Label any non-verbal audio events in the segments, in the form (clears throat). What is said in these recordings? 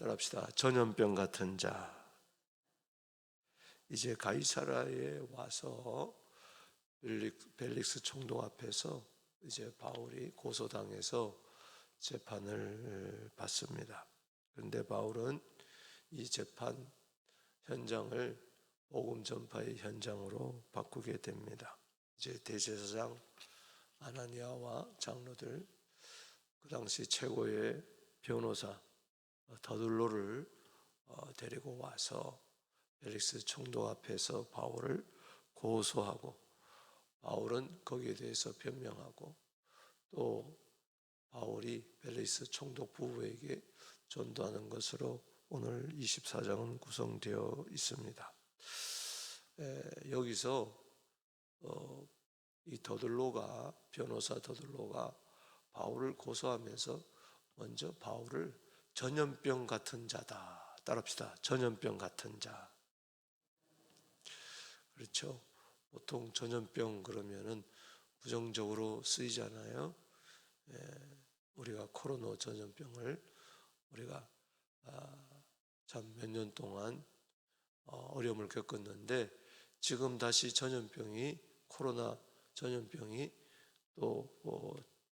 따라합시다. 전염병 같은 자. 이제 가이사라에 와서 벨릭- 벨릭스 총독 앞에서 이제 바울이 고소당해서 재판을 받습니다. 그런데 바울은 이 재판 현장을 복음 전파의 현장으로 바꾸게 됩니다. 이제 대제사장 아나니아와 장로들 그 당시 최고의 변호사 더들로를 어, 데리고 와서 벨릭스 총독 앞에서 바울을 고소하고 바울은 거기에 대해서 변명하고 또 바울이 벨릭스 총독 부부에게 전도하는 것으로 오늘 24장은 구성되어 있습니다. 에, 여기서 어, 이 더들로가 변호사 더들로가 바울을 고소하면서 먼저 바울을 전염병 같은 자다. 따라합시다. 전염병 같은 자. 그렇죠. 보통 전염병 그러면은 부정적으로 쓰이잖아요. 예, 우리가 코로나 전염병을 우리가 아, 참몇 년 동안 어, 어려움을 겪었는데 지금 다시 전염병이 코로나 전염병이 또 어,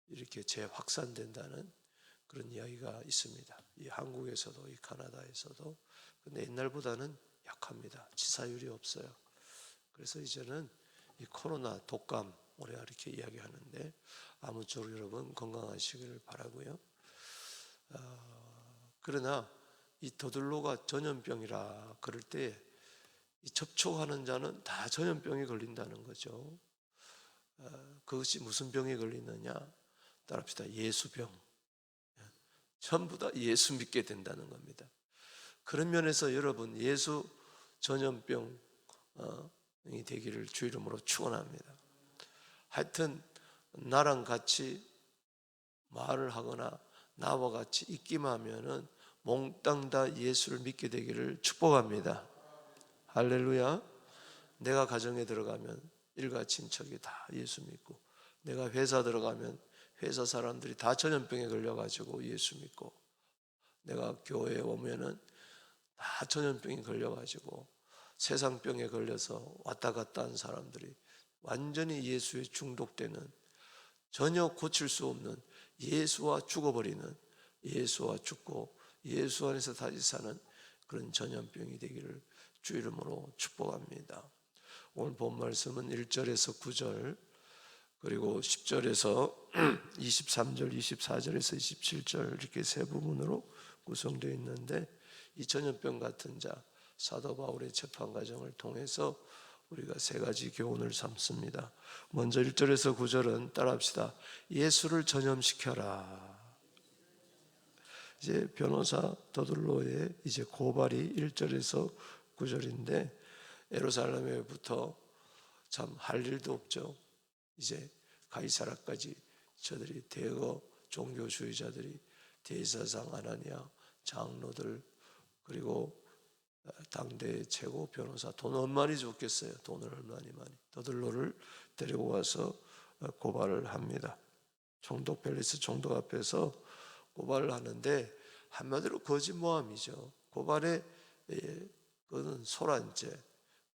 이렇게 재확산된다는 그런 이야기가 있습니다. 이 한국에서도 이 카나다에서도 근데 옛날보다는 약합니다. 치사율이 없어요. 그래서 이제는 이 코로나 독감 우리가 이렇게 이야기하는데 아무쪼록 여러분 건강하시기를 바라고요. 어, 그러나 이 더들로가 전염병이라 그럴 때이 접촉하는 자는 다 전염병에 걸린다는 거죠. 어, 그것이 무슨 병에 걸리느냐? 따라합시다. 예수병. 전부 다 예수 믿게 된다는 겁니다. 그런 면에서 여러분 예수 전염병이 되기를 주 이름으로 축원합니다. 하여튼 나랑 같이 말을 하거나 나와 같이 있기만 하면은 몽땅 다 예수를 믿게 되기를 축복합니다. 할렐루야. 내가 가정에 들어가면 일가 친척이 다 예수 믿고 내가 회사 들어가면 회사 사람들이 다 전염병에 걸려가지고 예수 믿고 내가 교회에 오면은 다 전염병에 걸려가지고 세상병에 걸려서 왔다 갔다 한 사람들이 완전히 예수에 중독되는 전혀 고칠 수 없는 예수와 죽어버리는 예수와 죽고 예수 안에서 다시 사는 그런 전염병이 되기를 주 이름으로 축복합니다. 오늘 본 말씀은 1절에서 9절 그리고 10절에서 23절, 24절에서 27절 이렇게 세 부분으로 구성되어 있는데 이 전염병 같은 자 사도 바울의 재판 과정을 통해서 우리가 세 가지 교훈을 삼습니다. 먼저 1절에서 9절은 따라합시다. 예수를 전염시켜라. 이제 변호사 더들로의 이제 고발이 1절에서 9절인데 에루살렘에부터 참 할 일도 없죠. 이제 가이사라까지 저들이 대거 종교주의자들이 대사상 아나니아 장로들 그리고 당대 최고 변호사 돈 얼마나 줬겠어요? 돈을 얼마나 많이 더들로를 데리고 와서 고발을 합니다. 총독 벨리스 총독 앞에서 고발을 하는데 한마디로 거짓모함이죠. 고발에 예, 그는 소란죄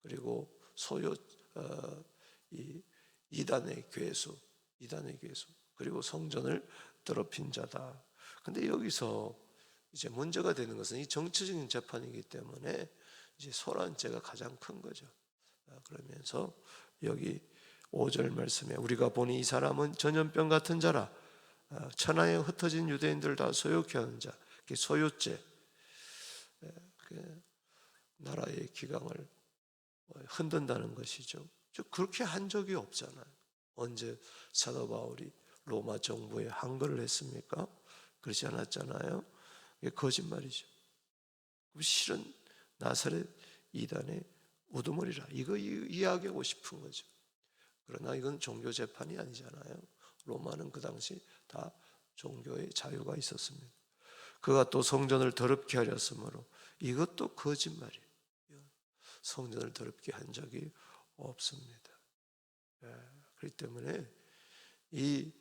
그리고 소요 어, 이 이단의 괴수, 이단의 괴수 그리고 성전을 더럽힌 자다. 근데 여기서 이제 문제가 되는 것은 이 정치적인 재판이기 때문에 이제 소란죄가 가장 큰 거죠. 아, 그러면서 여기 5절 말씀에 우리가 보니 이 사람은 전염병 같은 자라 아, 천하에 흩어진 유대인들 다 소욕해 하는 자, 소유죄, 예, 그 나라의 기강을 흔든다는 것이죠. 저 그렇게 한 적이 없잖아요. 언제 사도 바울이 로마 정부에 항거를 했습니까? 그렇지 않았잖아요. 이게 거짓말이죠. 실은 나사렛 이단의 우두머리라. 이거 이- 이야기하고 싶은 거죠. 그러나 이건 종교 재판이 아니잖아요. 로마는 그 당시 다 종교의 자유가 있었습니다. 그가 또 성전을 더럽게 하렸으므로 이것도 거짓말이에요. 성전을 더럽게 한 적이 없습니다. 예, 그렇기 때문에 이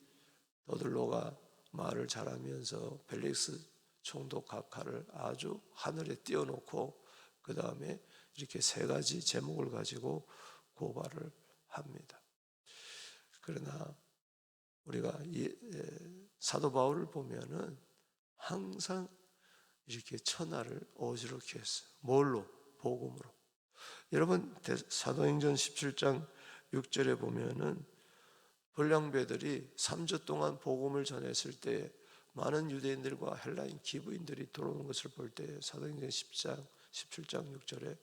더들로가 말을 잘하면서 벨릭스 총독 각하를 아주 하늘에 띄워놓고 그 다음에 이렇게 세 가지 제목을 가지고 고발을 합니다. 그러나 우리가 이, 에, 사도 바울을 보면은 항상 이렇게 천하를 어지럽게 했어요. 뭘로? 복음으로. 여러분 대- 사도행전 17장 6절에 보면은 불량배들이 3주 동안 복음을 전했을 때 많은 유대인들과 헬라인 기부인들이 들어오는 것을 볼 때 사도행전 10장 17장 6절에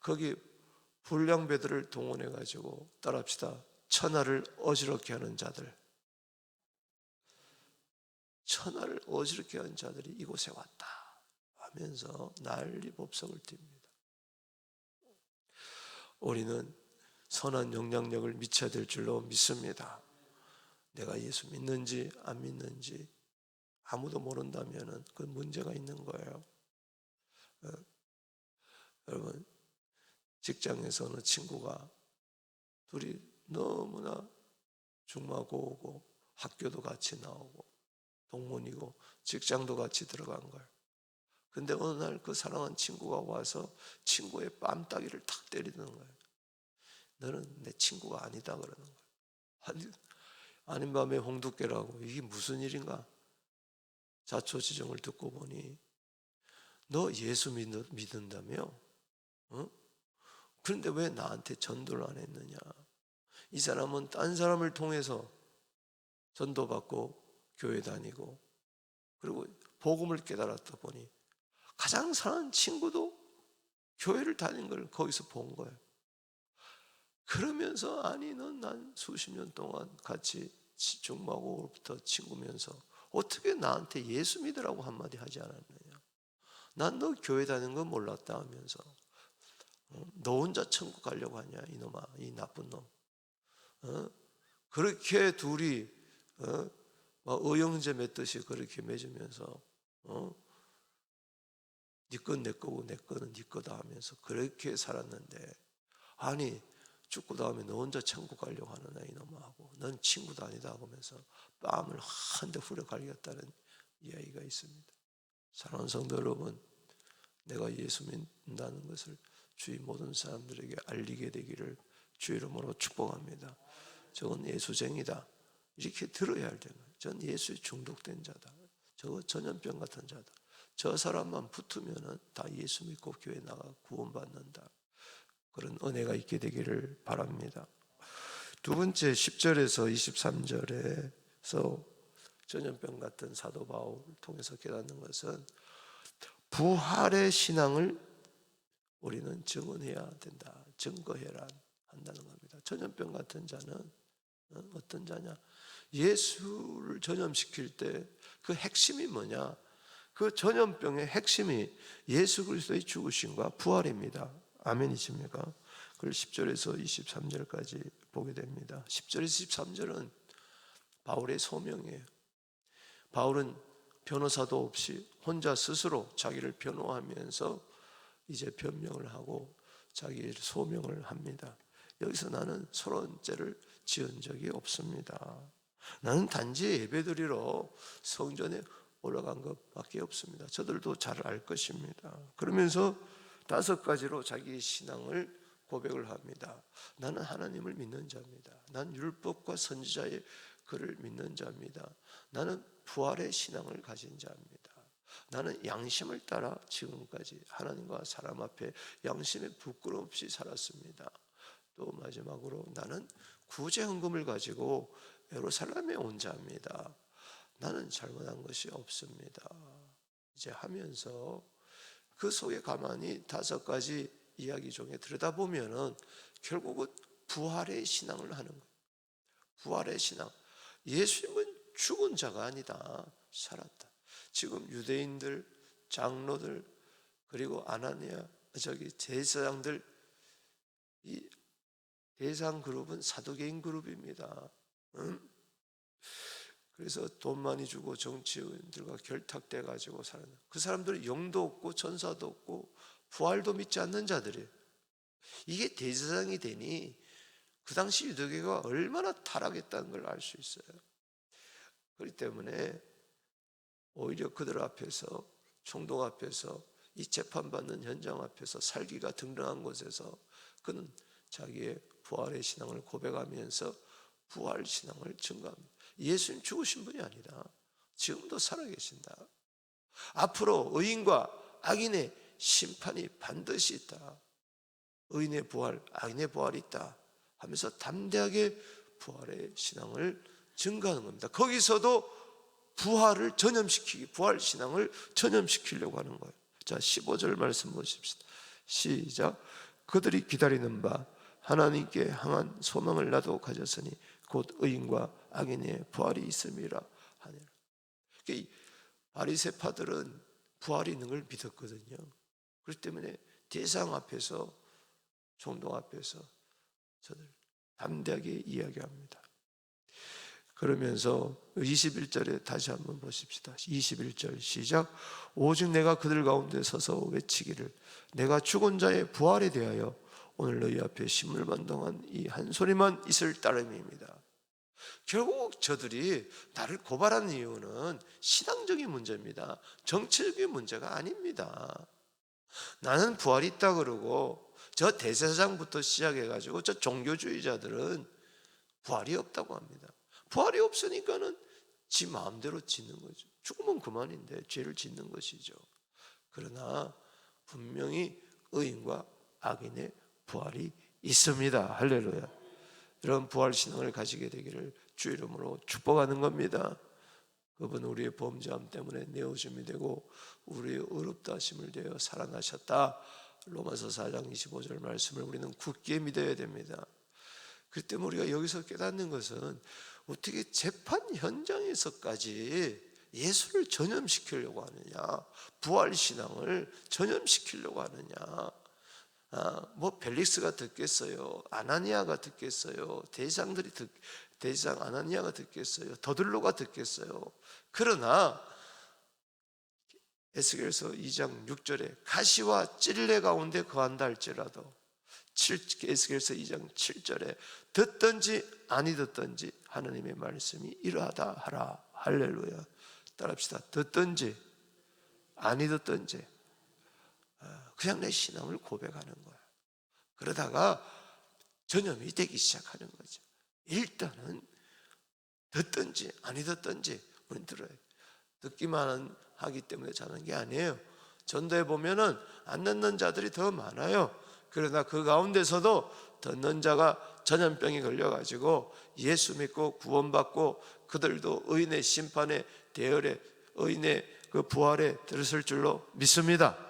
거기 불량배들을 동원해 가지고 따라합시다. 천하를 어지럽게 하는 자들 천하를 어지럽게 하는 자들이 이곳에 왔다 하면서 난리 법석을 띱니다. 우리는 선한 영향력을 미쳐야 될 줄로 믿습니다. 내가 예수 믿는지 안 믿는지 아무도 모른다면 그 문제가 있는 거예요. 어, 여러분 직장에서 어느 친구가 둘이 너무나 중마고 오고 학교도 같이 나오고 동문이고 직장도 같이 들어간 거예요. 근데 어느 날 그 사랑한 친구가 와서 친구의 뺨따기를 탁 때리는 거예요. 너는 내 친구가 아니다 그러는 거예요. 아니, 아닌 밤에 홍두깨라고 이게 무슨 일인가? 자초 지정을 듣고 보니 너 예수 믿- 믿는다며? 어? 그런데 왜 나한테 전도를 안 했느냐? 이 사람은 딴 사람을 통해서 전도받고 교회 다니고 그리고 복음을 깨달았다 보니 가장 사랑하는 친구도 교회를 다닌 걸 거기서 본 거예요. 그러면서 아니 넌 난 수십 년 동안 같이 중마고부터 친구면서 어떻게 나한테 예수 믿으라고 한마디 하지 않았느냐? 난 너 교회 다니는 건 몰랐다 하면서 어? 너 혼자 천국 가려고 하냐 이놈아 이 나쁜 놈. 어? 그렇게 둘이 어? 막 의형제 맺듯이 그렇게 맺으면서 어? 네건내 거고 내 거는 네 거다 하면서 그렇게 살았는데 아니 죽고 다음에 너 혼자 천국 가려고 하느냐 이놈아 하고 넌 친구도 아니다 하면서 뺨을 한 대 후려 갈겼다는 이야기가 있습니다. 사랑하는 성도 여러분 내가 예수 믿는다는 것을 주위 모든 사람들에게 알리게 되기를 주 이름으로 축복합니다. 저건 예수쟁이다. 이렇게 들어야 할 거예요. 전 예수에 중독된 자다. 저거 전염병 같은 자다. 저 사람만 붙으면은 다 예수 믿고 교회 나가 구원받는다. 그런 은혜가 있게 되기를 바랍니다. 두 번째 10절에서 23절에서 전염병 같은 사도 바울을 통해서 깨닫는 것은 부활의 신앙을 우리는 증언해야 된다. 증거해라 한다는 겁니다. 전염병 같은 자는 어, 어떤 자냐? 예수를 전염시킬 때 그 핵심이 뭐냐? 그 전염병의 핵심이 예수 그리스도의 죽으심과 부활입니다. 아멘이십니까? 그걸 10절에서 23절까지 보게 됩니다. 10절에서 23절은 바울의 소명이에요. 바울은 변호사도 없이 혼자 스스로 자기를 변호하면서 이제 변명을 하고 자기의 소명을 합니다. 여기서 나는 서러운 죄를 지은 적이 없습니다. 나는 단지 예배드리러 성전에 올라간 것밖에 없습니다. 저들도 잘 알 것입니다. 그러면서 다섯 가지로 자기의 신앙을 고백을 합니다. 나는 하나님을 믿는 자입니다. 난 율법과 선지자의 글을 믿는 자입니다. 나는 부활의 신앙을 가진 자입니다. 나는 양심을 따라 지금까지 하나님과 사람 앞에 양심에 부끄럼 없이 살았습니다. 또 마지막으로 나는 구제 헌금을 가지고 예루살렘에 온 자입니다. 나는 잘못한 것이 없습니다. 이제 하면서 그 속에 가만히 다섯 가지 이야기 중에 들여다보면은 결국은 부활의 신앙을 하는 거예요. 부활의 신앙. 예수님은 죽은 자가 아니다. 살았다. 지금 유대인들, 장로들, 그리고 아나니아, 저기 제사장들, 이 대상 그룹은 사도개인 그룹입니다. 응? 그래서 돈 많이 주고 정치인들과 결탁돼 가지고 사는 그 사람들은 영도 없고 천사도 없고 부활도 믿지 않는 자들이에요. 이게 대제사장이 되니 그 당시 유대교가 얼마나 타락했다는 걸 알 수 있어요. 그렇기 때문에 오히려 그들 앞에서 총독 앞에서 이 재판받는 현장 앞에서 살기가 등등한 곳에서 그는 자기의 부활의 신앙을 고백하면서 부활 신앙을 증거합니다. 예수님 죽으신 분이 아니라 지금도 살아계신다. 앞으로 의인과 악인의 심판이 반드시 있다. 의인의 부활, 악인의 부활이 있다. 하면서 담대하게 부활의 신앙을 증거하는 겁니다. 거기서도 부활을 전염시키기, 부활 신앙을 전염시키려고 하는 거예요. 자, 15절 말씀 보십시다. 시작. 그들이 기다리는 바 하나님께 향한 소망을 나도 가졌으니 곧 의인과 악인의 부활이 있음이라 하니라. 그러니까 이 바리새파들은 부활이 있는 걸 믿었거든요. 그렇기 때문에 대상 앞에서 총독 앞에서 저들 담대하게 이야기합니다. 그러면서 21절에 다시 한번 보십시다. 21절 시작. 오직 내가 그들 가운데 서서 외치기를 내가 죽은 자의 부활에 대하여 오늘 너희 앞에 심을 반동한 이한 소리만 있을 따름입니다. 결국 저들이 나를 고발하는 이유는 신앙적인 문제입니다. 정치적인 문제가 아닙니다. 나는 부활이 있다 그러고 저 대제사장부터 시작해 가지고 저 종교주의자들은 부활이 없다고 합니다. 부활이 없으니까는 지 마음대로 짓는 거죠. 죽으면 그만인데 죄를 짓는 것이죠. 그러나 분명히 의인과 악인의 부활이 있습니다. 할렐루야. 이런 부활 신앙을 가지게 되기를 주 이름으로 축복하는 겁니다. 그분 우리의 범죄함 때문에 내어줌이 되고 우리의 의롭다 하심을 되어 살아나셨다. 로마서 4장 25절 말씀을 우리는 굳게 믿어야 됩니다. 그 때문에 우리가 여기서 깨닫는 것은 어떻게 재판 현장에서까지 예수를 전염시키려고 하느냐, 부활 신앙을 전염시키려고 하느냐. 아, 뭐 벨릭스가 듣겠어요, 아나니아가 듣겠어요, 대장들이 듣, 대장 아나니아가 듣겠어요, 더들로가 듣겠어요. 그러나 에스겔서 2장 6절에 가시와 찔레 가운데 거한다 할지라도 7, 에스겔서 2장 7절에 듣든지 아니 듣든지 하나님의 말씀이 이러하다 하라. 할렐루야. 따라합시다. 듣든지 아니 듣든지 어, 그냥 내 신앙을 고백하는 거야. 그러다가 전염이 되기 시작하는 거죠. 일단은 듣든지 아니 듣든지 우리는 들어요 듣기만 하기 때문에 자는 게 아니에요. 전도에 보면은 안 듣는 자들이 더 많아요. 그러나 그 가운데서도 듣는 자가 전염병이 걸려가지고 예수 믿고 구원받고 그들도 의인의 심판에 대열에 의인의 그 부활에 들었을 줄로 믿습니다.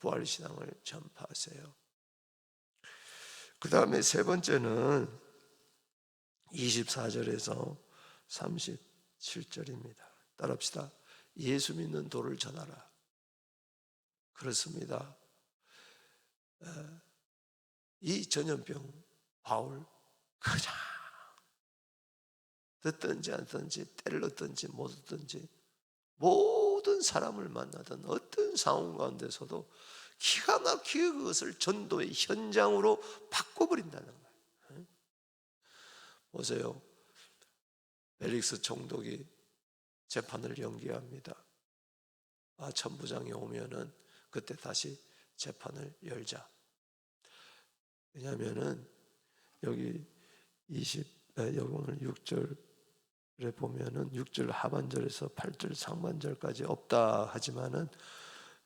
부활 신앙을 전파하세요. 그 다음에 세 번째는 24절에서 37절입니다. 따라합시다. 예수 믿는 도를 전하라. 그렇습니다. 이 전염병 바울 그냥 듣든지 안 듣든지 때를 얻든지 못 얻든지 모든 사람을 만나던 어떤 상황 가운데서도 기가 막히게 그것을 전도의 현장으로 바꿔버린다는 거예요. 보세요. 벨릭스 총독이 재판을 연기합니다. 아, 천부장이 오면은 그때 다시 재판을 열자. 왜냐하면은 여기 20 여기 오늘 6절 에 보면은 6절 하반절에서 8절 상반절까지 없다 하지만은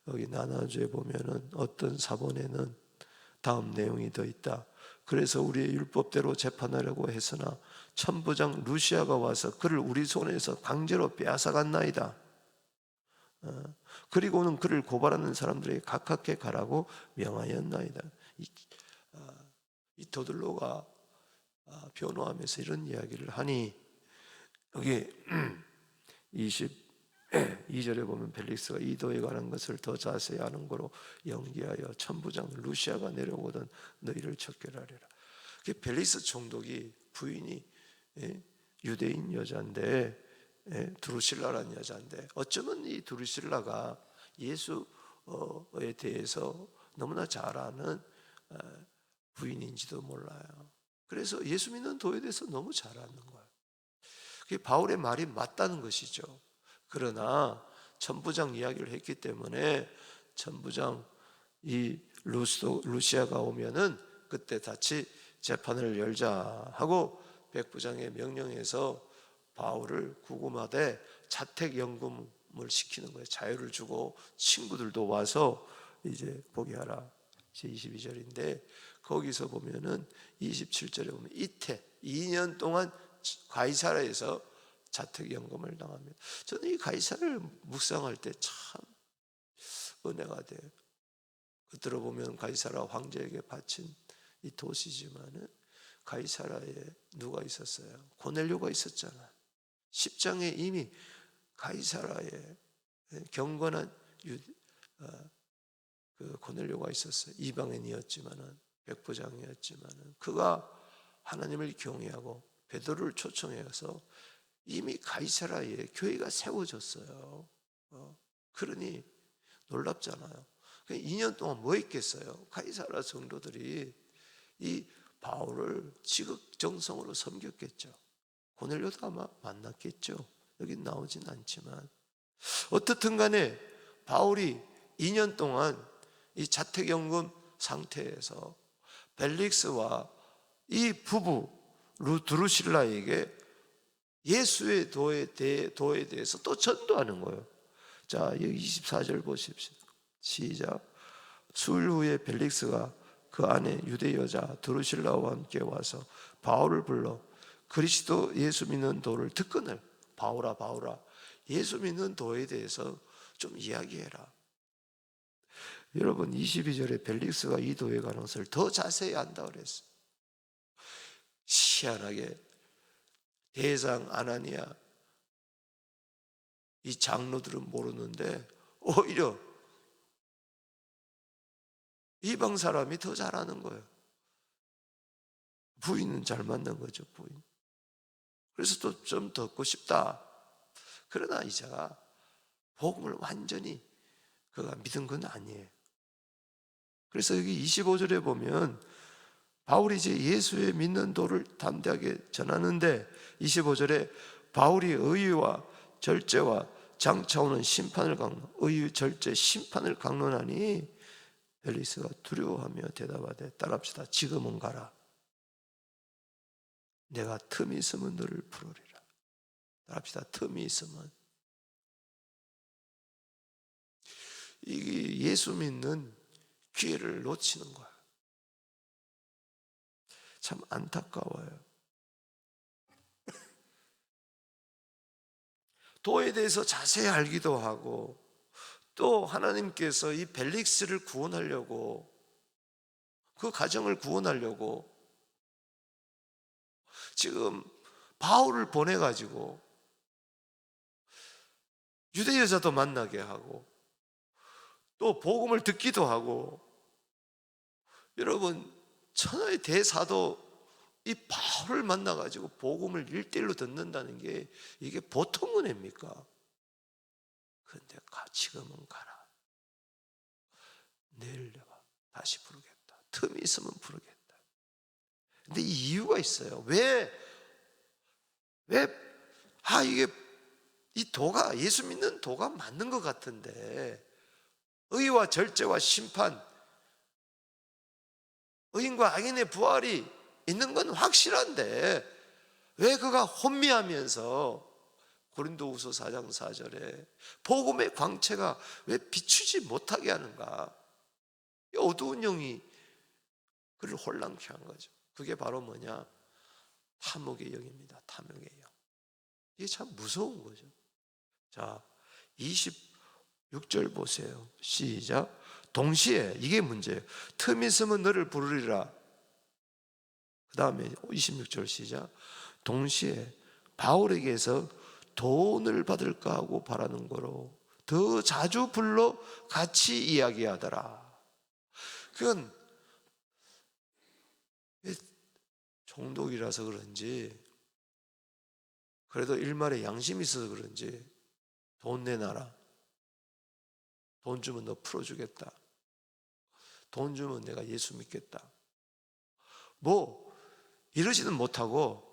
여기 나나주에 보면은 어떤 사본에는 다음 내용이 더 있다. 그래서 우리의 율법대로 재판하려고 했으나 천부장 루시아가 와서 그를 우리 손에서 강제로 빼앗아갔나이다. 어, 그리고는 그를 고발하는 사람들에게 가깝게 가라고 명하였나이다. 이, 어, 이 도들로가 아, 변호하면서 이런 이야기를 하니 여기 (clears throat) 22절에 (clears throat) 보면 벨릭스가 이도에 관한 것을 더 자세히 아는 거로 연기하여 천부장 루시아가 내려오거든 너희를 척결하리라. 벨릭스 총독이 부인이 예, 유대인 여자인데 예, 두루실라라는 여자인데 어쩌면 이 두루실라가 예수에 대해서 너무나 잘 아는 어, 부인인지도 몰라요. 그래서 예수 믿는 도에 대해서 너무 잘 아는 거예요. 그게 바울의 말이 맞다는 것이죠. 그러나 천부장 이야기를 했기 때문에 천부장 이 루스, 루시아가 오면은 그때 다시 재판을 열자 하고 백부장의 명령에서 바울을 구금하되 자택 연금을 시키는 거예요. 자유를 주고 친구들도 와서 이제 보게 하라. 제 22절인데 거기서 보면은 27절에 보면 이태 2년 동안 가이사라에서 자택연금을 당합니다. 저는 이 가이사라를 묵상할 때 참 은혜가 돼요. 그 들어보면 가이사라 황제에게 바친 이 도시지만은 가이사라에 누가 있었어요? 고넬료가 있었잖아. 10장에 이미 가이사라에 경건한 유, 어, 그 고넬료가 있었어요. 이방인이었지만은 백부장이었지만은 그가 하나님을 경외하고 베드로를 초청해서 이미 가이사라에 교회가 세워졌어요. 어, 그러니 놀랍잖아요. 2년 동안 뭐 했겠어요? 가이사라 성도들이 이 바울을 지극정성으로 섬겼겠죠. 고넬료도 아마 만났겠죠. 여기 나오진 않지만 어떻든 간에 바울이 2년 동안 이 자택연금 상태에서 벨릭스와 이 부부 루 드루실라에게 예수의 도에, 대해, 도에 대해서 또 전도하는 거예요. 자, 여기 24절 보십시오. 시작. 수일 후에 벨릭스가 그 안에 유대 여자 드루실라와 함께 와서 바울을 불러 그리스도 예수 믿는 도를 특근을 바울아 바울아 예수 믿는 도에 대해서 좀 이야기해라. 여러분 22절에 벨릭스가 이 관한 것을 더 자세히 안다 그랬어요. 희한하게 대장 아나니아 이 장로들은 모르는데 오히려 이방 사람이 더 잘하는 거예요. 부인은 잘 만난 거죠, 부인. 그래서 또 좀 듣고 싶다. 그러나 이자가 복음을 완전히 그가 믿은 건 아니에요. 그래서 여기 25절에 보면 바울이 이제 예수의 믿는 도를 담대하게 전하는데 25절에 바울이 의와 절제와 장차 오는 심판을 강론, 의의 절제 심판을 강론하니 벨리스가 두려워하며 대답하되 따라합시다. 지금은 가라. 내가 틈이 있으면 너를 부르리라. 따라합시다. 틈이 있으면. 이게 예수 믿는 기회를 놓치는 거야. 참 안타까워요. 도에 대해서 자세히 알기도 하고 또 하나님께서 이 벨릭스를 구원하려고 그 가정을 구원하려고 지금 바울을 보내 가지고 유대 여자도 만나게 하고 또 복음을 듣기도 하고 여러분 천하의 대사도 이 바울을 만나 가지고 복음을 일대일로 듣는다는 게 이게 보통 은혜입니까? 가, 지금은 가라. 내일 내가 다시 부르겠다. 틈이 있으면 부르겠다. 근데 이 이유가 있어요. 왜, 왜, 아, 이게, 이 도가, 예수 믿는 도가 맞는 것 같은데, 의와 절제와 심판, 의인과 악인의 부활이 있는 건 확실한데, 왜 그가 혼미하면서 고린도후서 4장 4절에 복음의 광채가 왜 비추지 못하게 하는가? 이 어두운 영이 그를 혼란케 한 거죠. 그게 바로 뭐냐? 탐욕의 영입니다. 탐욕의 영. 이게 참 무서운 거죠. 자, 26절 보세요. 시작. 동시에 이게 문제예요. 틈 있으면 너를 부르리라. 그 다음에 26절 시작. 동시에 바울에게서 돈을 받을까 하고 바라는 거로 더 자주 불러 같이 이야기하더라. 그건 종독이라서 그런지 그래도 일말에 양심이 있어서 그런지 돈 내놔라. 돈 주면 너 풀어주겠다. 돈 주면 내가 예수 믿겠다. 뭐 이러지는 못하고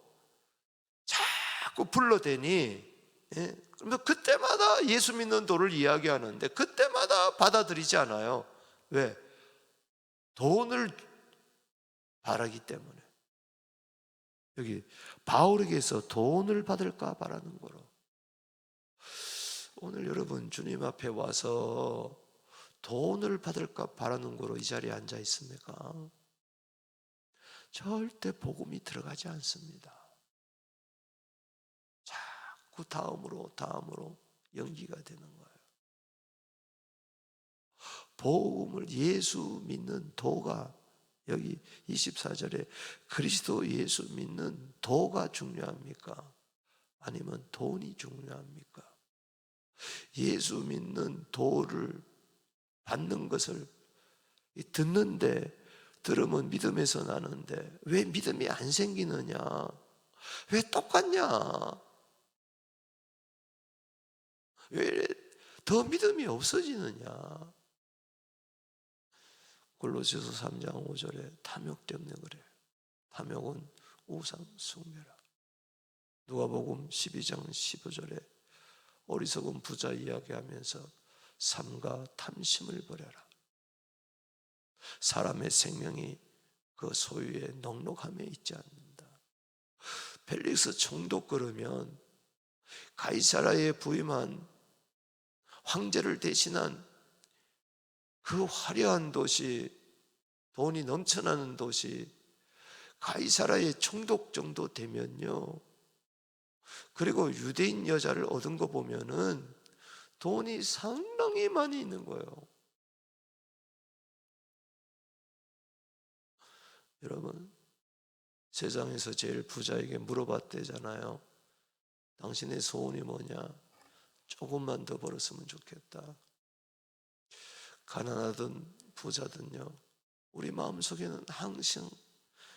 자꾸 불러대니 예? 그러면 그때마다 예수 믿는 도를 이야기하는데 그때마다 받아들이지 않아요. 왜? 돈을 바라기 때문에. 여기 바울에게서 돈을 받을까 바라는 거로. 오늘 여러분 주님 앞에 와서 돈을 받을까 바라는 거로 이 자리에 앉아 있습니까? 절대 복음이 들어가지 않습니다. 자꾸 다음으로 다음으로 연기가 되는 거예요. 복음을 예수 믿는 도가 여기 24절에 그리스도 예수 믿는 도가 중요합니까? 아니면 돈이 중요합니까? 예수 믿는 도를 받는 것을 듣는데 들으면 믿음에서 나는데 왜 믿음이 안 생기느냐? 왜 똑같냐? 왜 더 믿음이 없어지느냐? 골로새서 3장 5절에 탐욕 때문에 그래요. 탐욕은 우상 숭배라. 누가복음 12장 15절에 어리석은 부자 이야기하면서 삶과 탐심을 버려라. 사람의 생명이 그 소유의 넉넉함에 있지 않는다. 펠릭스 총독 그러면 가이사라에 부임한 황제를 대신한 그 화려한 도시, 돈이 넘쳐나는 도시, 가이사라의 총독 정도 되면요. 그리고 유대인 여자를 얻은 거 보면은 돈이 상당히 많이 있는 거예요. 여러분, 세상에서 제일 부자에게 물어봤대잖아요. 당신의 소원이 뭐냐? 조금만 더 벌었으면 좋겠다. 가난하든 부자든요. 우리 마음속에는 항상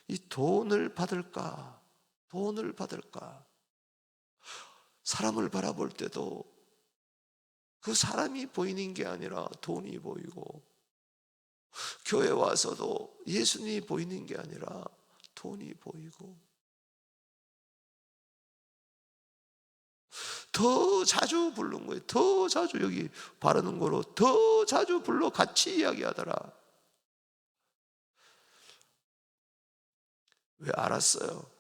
이 돈을 받을까? 돈을 받을까? 사람을 바라볼 때도 그 사람이 보이는 게 아니라 돈이 보이고 교회 와서도 예수님이 보이는 게 아니라 돈이 보이고 더 자주 부른 거예요. 더 자주 여기 바르는 거로 더 자주 불러 같이 이야기하더라. 왜 알았어요?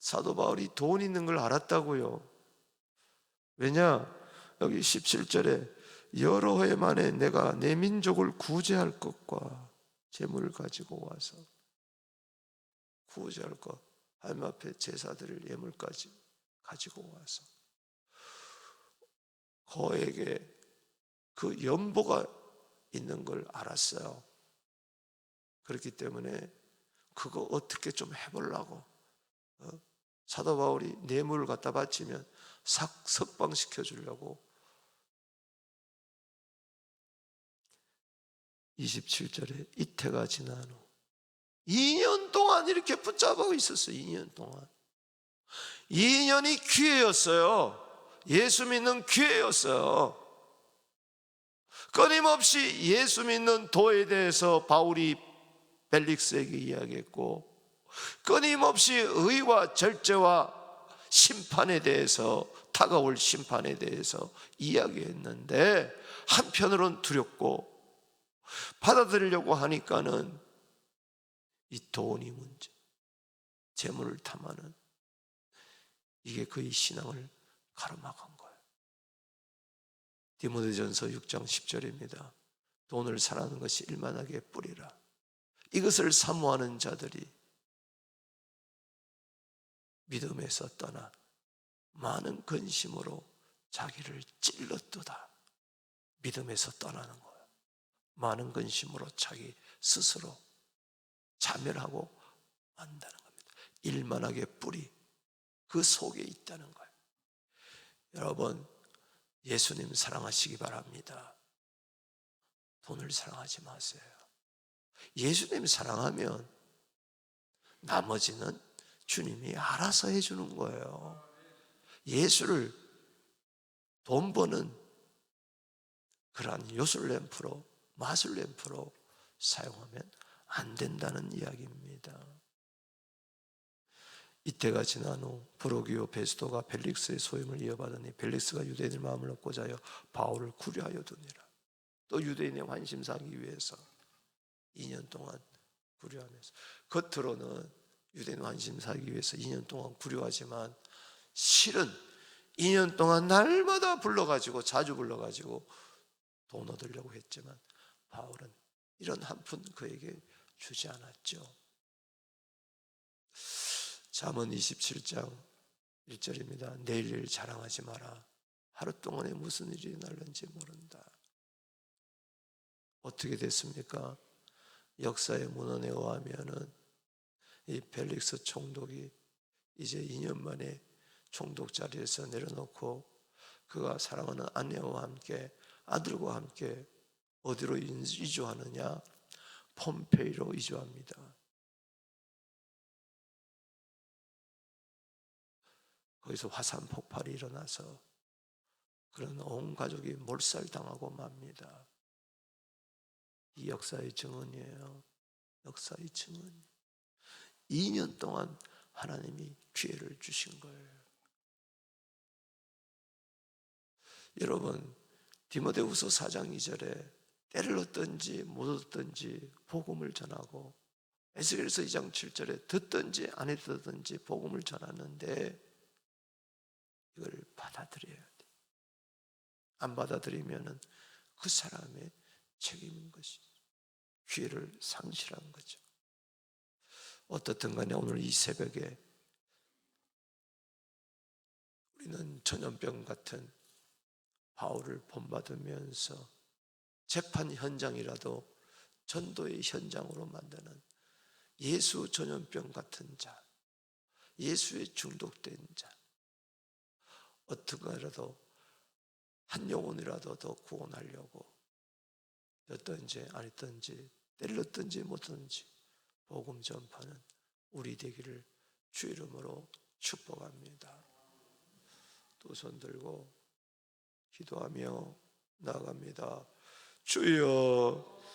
사도 바울이 돈 있는 걸 알았다고요. 왜냐? 여기 17절에 여러 해 만에 내가 내 민족을 구제할 것과 재물을 가지고 와서 구제할 것 하나님 앞에 제사드릴 예물까지 가지고 와서 거에게 그 연보가 있는 걸 알았어요. 그렇기 때문에 그거 어떻게 좀 해보려고 어? 사도 바울이 뇌물을 갖다 바치면 삭 석방시켜 주려고 27절에 이태가 지난 후 2년 동안 이렇게 붙잡아 있었어요. 2년 동안. 2년이 기회였어요. 예수 믿는 기회였어요. 끊임없이 예수 믿는 도에 대해서 바울이 벨릭스에게 이야기했고 끊임없이 의와 절제와 심판에 대해서 다가올 심판에 대해서 이야기했는데 한편으론 두렵고 받아들이려고 하니까는 이 돈이 문제, 재물을 탐하는 이게 그의 신앙을 가로막은 거예요. 디모데전서 6장 10절입니다. 돈을 사랑하는 것이 일만하게 뿌리라. 이것을 사모하는 자들이 믿음에서 떠나 많은 근심으로 자기를 찔렀도다. 믿음에서 떠나는 거예요. 많은 근심으로 자기 스스로 자멸하고 만다는 겁니다. 일만하게 뿌리 그 속에 있다는 거예요. 여러분 예수님 사랑하시기 바랍니다. 돈을 사랑하지 마세요. 예수님 사랑하면 나머지는 주님이 알아서 해주는 거예요. 예수를 돈 버는 그러한 요술램프로 마술 램프로 사용하면 안 된다는 이야기입니다. 이때가 지난 후 브로기오 베스도가 벨릭스의 소임을 이어받으니 벨릭스가 유대인의 마음을 얻고자 하여 바울을 구려하여 두니라. 또 유대인의 환심 사기 위해서 2년 동안 구려하면서 겉으로는 유대인 환심 사기 위해서 2년 동안 구려하지만 실은 2년 동안 날마다 불러가지고 자주 불러가지고 돈 얻으려고 했지만 바울은 이런 한 푼 그에게 주지 않았죠. 잠언 27장 1절입니다. 내일 일 자랑하지 마라. 하루 동안에 무슨 일이 날는지 모른다. 어떻게 됐습니까? 역사의 문헌에 의하면은 이 벨릭스 총독이 이제 2년 만에 총독 자리에서 내려놓고 그가 사랑하는 아내와 함께 아들과 함께 어디로 이주하느냐? 폼페이로 이주합니다. 거기서 화산 폭발이 일어나서 그런 온 가족이 몰살당하고 맙니다. 이 역사의 증언이에요. 역사의 증언. 2년 동안 하나님이 기회를 주신 거예요. 여러분, 디모데후서 4장 2절에 때를 얻든지 못 얻든지 복음을 전하고 에스겔서 2장 7절에 듣든지 안 듣든지 복음을 전하는데 이걸 받아들여야 돼. 안 받아들이면은 그 사람의 책임인 것이 기회를 상실한 거죠. 어떻든 간에 오늘 이 새벽에 우리는 전염병 같은 바울을 본받으면서 재판 현장이라도 전도의 현장으로 만드는 예수 전염병 같은 자, 예수에 중독된 자, 어떻게라도 한 영혼이라도 더 구원하려고 어떤지 아니든지 때렸든지 못든지 복음 전파는 우리 되기를 주 이름으로 축복합니다. 두 손 들고 기도하며 나아갑니다. 주여